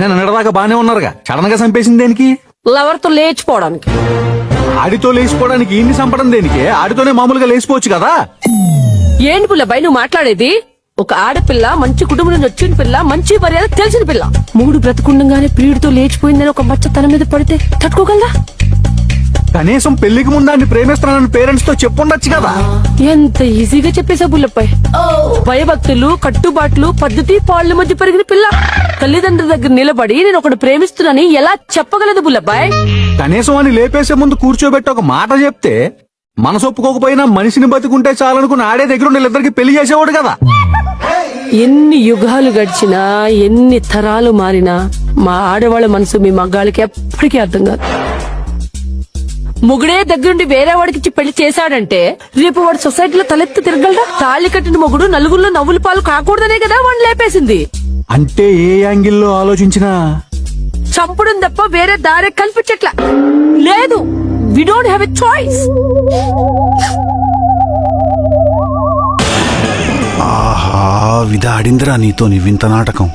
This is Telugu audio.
అయినా నిన్నటిదాకా బానే ఉన్నారుగా. సడన్గా చంపేసింది దేనికి? లవర్తో లేచిపోవడానికి. ఆడితో లేచిపోవడానికి ఇన్ని చంపడం దేనికి? ఆడితోనే మామూలుగా లేచిపోవచ్చు కదా? ఏంటి పుల్లబాయ్ నువ్వు మాట్లాడేది? ఒక ఆడపిల్ల మంచి కుటుంబం నుంచి వచ్చిన పిల్ల మంచి మర్యాద తెలిసిన పిల్ల. మూడు బ్రతుకుండగానే ప్రియుడితో లేచిపోయిందని ఒక మచ్చ తన మీద పడితే తట్టుకోగలరా? కనీసం పెళ్ళికి ముందు ఆయన ప్రేమిస్తున్నానని పేరెంట్స్తో చెప్పుండొచ్చు కదా. ఎంత ఈజీగా చెప్పేశా బుల్లపై భయభక్తులు కట్టుబాట్లు పద్ధతి పాళ్ళ మధ్య పెరిగిన పిల్ల. తల్లిదండ్రుల దగ్గర నిలబడి నేను ఒకడు ప్రేమిస్తున్నానని ఎలా చెప్పగలదు బుల్లబాయ్ కనీసం అని లేపేసే ముందు కూర్చోబెట్టి ఒక మాట చెప్తే మనసు ఒప్పుకోకపోయినా మనిషిని బతికుంటే చాలనుకుని ఆడే దగ్గర వీళ్ళిద్దరికి పెళ్ళి చేసేవాడు కదా. ఎన్ని యుగాలు గడిచినా ఎన్ని తరాలు మారినా మా ఆడవాళ్ళ మనసు మీ మగ్గాళ్ళకి ఎప్పటికీ అర్థం కాదు. మొగుడే దగ్గరుండి వేరే వాడికి ఇచ్చి పెళ్ళి చేశాడంటే రేపు వాడు సొసైటీలో తలెత్తి తిరగలరా తాళి కట్టిన మొగుడు నలుగురిలో నవ్వుల పాలు కాకూడదనే కదా వాడిని లేపేసింది. అంటే ఏ యాంగిల్లో ఆలోచించినా? చంపడం తప్ప వేరే దారి కనిపించట్లా. లేదు we don't have a choice ఆహా విధాడిందిరా నీతో నీ వింత నాటకం.